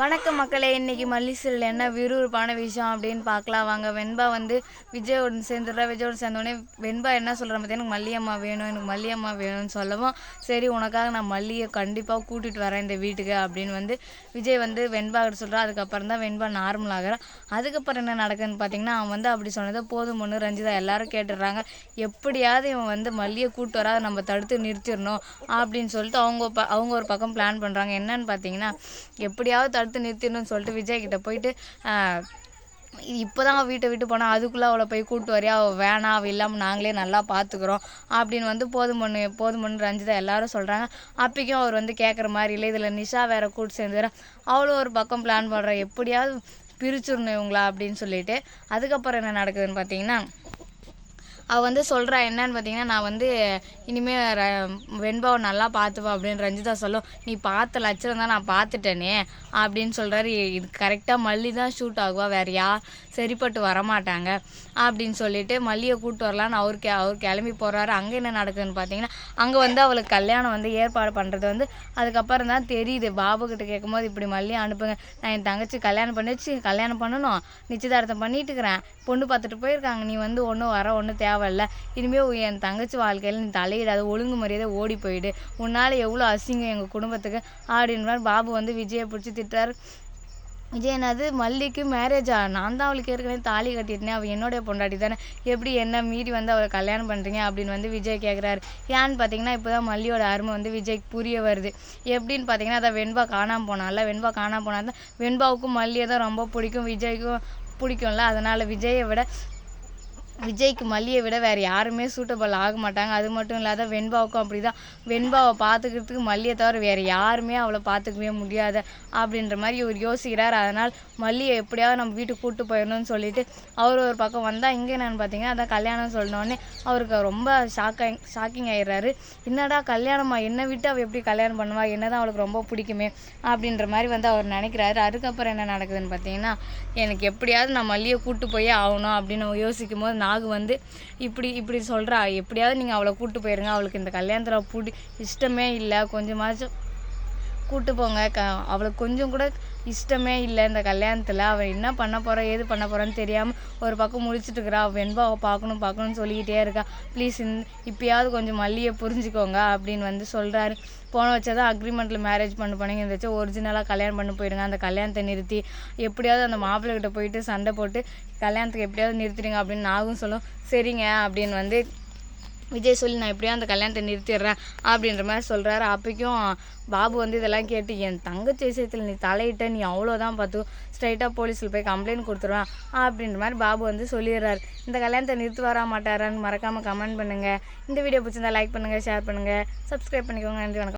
வணக்கம் மக்களே இன்னைக்கு மல்லிசரில் என்ன விறுவிறுப்பான விஷயம் அப்படின்னு பார்க்கலாம். வாங்க வெண்பா வந்து விஜயோடு சேர்ந்துடுறா விஜயோடு சேர்ந்தோடனே வெண்பா என்ன சொல்கிற மாதிரி எனக்கு மல்லியம்மா வேணும் எனக்கு மல்லியம்மா வேணும்னு சொல்லவும் சரி உனக்காக நான் மல்லியை கண்டிப்பாக கூட்டிகிட்டு வரேன் இந்த வீட்டுக்கு அப்படின்னு வந்து விஜய் வந்து வெண்பா கிட்ட சொல்கிறா அதுக்கப்புறம் தான் வெண்பா நார்மல் ஆகிறான் அதுக்கப்புறம் என்ன நடக்குதுன்னு பார்த்தீங்கன்னா அவன் வந்து அப்படி சொன்னதை போதும் ஒன்று ரஞ்சிதா எல்லாரும் கேட்டுடுறாங்க. எப்படியாவது இவன் வந்து மல்லியை கூப்பிட்டு வராத நம்ம தடுத்து நிறுத்திடணும் அப்படின்னு சொல்லிட்டு அவங்க ப அவங்க ஒரு பக்கம் பிளான் பண்ணுறாங்க என்னன்னு பார்த்தீங்கன்னா எப்படியாவது தடுத்து நிறுத்திடணும்னு சொல்லிட்டு விஜய் கிட்ட போயிட்டு இப்போ தான் வீட்டை விட்டு போனால் அதுக்குள்ளே அவளை போய் கூப்பிட்டு வரியா? அவள் வேணாம் அவள் இல்லாமல் நாங்களே நல்லா பார்த்துக்குறோம் அப்படின்னு வந்து போதும் பொண்ணு போதும் பொண்ணு ரஞ்சிதா எல்லாரும் சொல்கிறாங்க அப்பைக்கும் அவர் வந்து கேட்குற மாதிரி இல்லை இதில் நிஷா வேற கூட்டு சேர்ந்துற அவளும் ஒரு பக்கம் பிளான் பண்ணுறா எப்படியாவது பிரிச்சிடணும் இவங்களா? அப்படின்னு சொல்லிட்டு அதுக்கப்புறம் என்ன நடக்குதுன்னு பார்த்தீங்கன்னா அவள் வந்து சொல்கிறா என்னன்னு பார்த்தீங்கன்னா நான் வந்து இனிமேல் வெண்பாவை நல்லா பார்த்துப்பா அப்படின்னு ரஞ்சிதா சொல்லும் நீ பார்த்த லட்சணம் தான் நான் பார்த்துட்டேனே அப்படின்னு சொல்கிறாரு இது கரெக்டாக மல்லி தான் ஷூட் ஆகுவா வேறு யார் சரிப்பட்டு வரமாட்டாங்க அப்படின்னு சொல்லிட்டு மல்லியை கூப்பிட்டு வரலான்னு அவர் கே அவர் கிளம்பி போகிறாரு அங்கே என்ன நடக்குதுன்னு பார்த்தீங்கன்னா அங்கே வந்து அவளுக்கு கல்யாணம் வந்து ஏற்பாடு பண்ணுறது வந்து அதுக்கப்புறம் தான் தெரியுது. பாபு கிட்ட கேட்கும்போது இப்படி மல்லியை அனுப்புங்க. நான் என் தங்கச்சி கல்யாணம் பண்ணி வச்சு கல்யாணம் பண்ணணும். நிச்சயதார்த்தம் பண்ணிட்டு இருக்கிறேன் பொண்ணு பார்த்துட்டு போயிருக்காங்க. நீ வந்து ஒன்றும் வர ஒன்றும் தேவையில்ல. இனிமேல் என் தங்கச்சி வாழ்க்கையில் நீ தலையிடாத ஒழுங்கு மரியாதை ஓடி போயிடு. உன்னால் எவ்வளோ அசிங்கம் எங்கள் குடும்பத்துக்கு. அப்படின்ற பாபு வந்து விஜயை பிடிச்சி திட்டார் விஜய் என்னது? மல்லிக்கு மேரேஜா நான் தான் அவளுக்கு ஏற்கனவே தாலி கட்டிட்டேன் அவள் என்னுடைய பொண்டாட்டி தானே. எப்படி என்ன மீறி வந்து அவளை கல்யாணம் பண்ணுறீங்க அப்படின்னு வந்து விஜய் கேட்குறாரு ஏன்னு பார்த்தீங்கன்னா இப்போ தான் மல்லியோட அருமை வந்து விஜய்க்கு புரிய வருது. எப்படின்னு பார்த்தீங்கன்னா அதான் வெண்பா காணாமல் போனால வெண்பா காணாமல் போனால் தான் வெண்பாவுக்கும் மல்லியை தான் ரொம்ப பிடிக்கும். விஜய்க்கும் பிடிக்கும்ல. அதனால் விஜயை விட விஜய்க்கு மல்லியை விட வேறு யாருமே சூட்டபிள் ஆக மாட்டாங்க. அது மட்டும் இல்லாத வெண்பாவுக்கும் அப்படி தான் வெண்பாவை பார்த்துக்கிறதுக்கு மல்லியை தவிர வேறு யாருமே அவளை பார்த்துக்கவே முடியாது அப்படின்ற மாதிரி இவர் யோசிக்கிறார். அதனால் மல்லியை எப்படியாவது நம்ம வீட்டுக்கு கூப்பிட்டு போயிடணும்னு சொல்லிட்டு அவர் ஒரு பக்கம் வந்தால் இங்கே என்னென்னு பார்த்தீங்கன்னா அதான் கல்யாணம் சொன்னோடனே அவருக்கு ரொம்ப ஷாக்காய் ஷாக்கிங் ஆயிடுறாரு. என்னடா கல்யாணமா? என்னை விட்டு அவள் எப்படி கல்யாணம் பண்ணுவா? என்னதான் அவளுக்கு ரொம்ப பிடிக்குமே? அப்படின்ற மாதிரி வந்து அவர் நினைக்கிறாரு. அதுக்கப்புறம் என்ன நடக்குதுன்னு பார்த்தீங்கன்னா எனக்கு எப்படியாவது நான் மல்லியை கூப்பிட்டு போயே ஆகணும் அப்படின்னு யோசிக்கும் போது நாகு வந்து இப்படி இப்படி சொல்கிறா எப்படியாவது நீங்கள் அவளை கூப்பிட்டு போயிருங்க. அவளுக்கு இந்த கல்யாணத்தில் பிடி இஷ்டமே இல்லை. கொஞ்சமாச்சும் கூட்டு போங்க. க அவளுக்கு கொஞ்சம் கூட இஷ்டமே இல்லை இந்த கல்யாணத்தில். அவள் என்ன பண்ண போகிறா ஏது பண்ண போகிறான்னு தெரியாமல் ஒரு பக்கம் முடிச்சிட்டு இருக்கிறா அவள் பார்க்கணும் பார்க்கணும்னு சொல்லிக்கிட்டே இருக்கா. ப்ளீஸ் இப்பயாவது கொஞ்சம் மல்லியை புரிஞ்சுக்கோங்க அப்படின்னு வந்து சொல்கிறாரு போன வச்சா தான் அக்ரிமெண்ட்டில் மேரேஜ் பண்ண போனீங்க. இந்த வச்சு ஒரிஜினலாக கல்யாணம் பண்ணி போயிடுங்க. அந்த கல்யாணத்தை நிறுத்தி எப்படியாவது அந்த மாப்பிள்ளைகிட்ட போயிட்டு சண்டை போட்டு கல்யாணத்துக்கு எப்படியாவது நிறுத்திடுங்க அப்படின்னு நாகும் சொல்லும். சரிங்க அப்படின்னு வந்து விஜய் சொல்லி நான் எப்படியோ அந்த கல்யாணத்தை நிறுத்திடுறேன் அப்படின்ற மாதிரி சொல்கிறாரு அப்போக்கும் பாபு வந்து இதெல்லாம் கேட்டு என் தங்கச்சி விஷயத்தில் நீ தலையிட்ட நீ அவ்வளோதான் பார்த்து ஸ்ட்ரைட்டாக போலீஸில் போய் கம்ப்ளைண்ட் கொடுத்துருவேன் அப்படின்ற மாதிரி பாபு வந்து சொல்லிடுறாரு. இந்த கல்யாணத்தை நிறுத்தி வர மாட்டாரான்னு மறக்காமல் கமெண்ட் பண்ணுங்கள் இந்த வீடியோ பிடிச்சிருந்தா லைக் பண்ணுங்கள் ஷேர் பண்ணுங்கள் சப்ஸ்கிரைப் பண்ணிக்கோங்க. நன்றி வணக்கம்.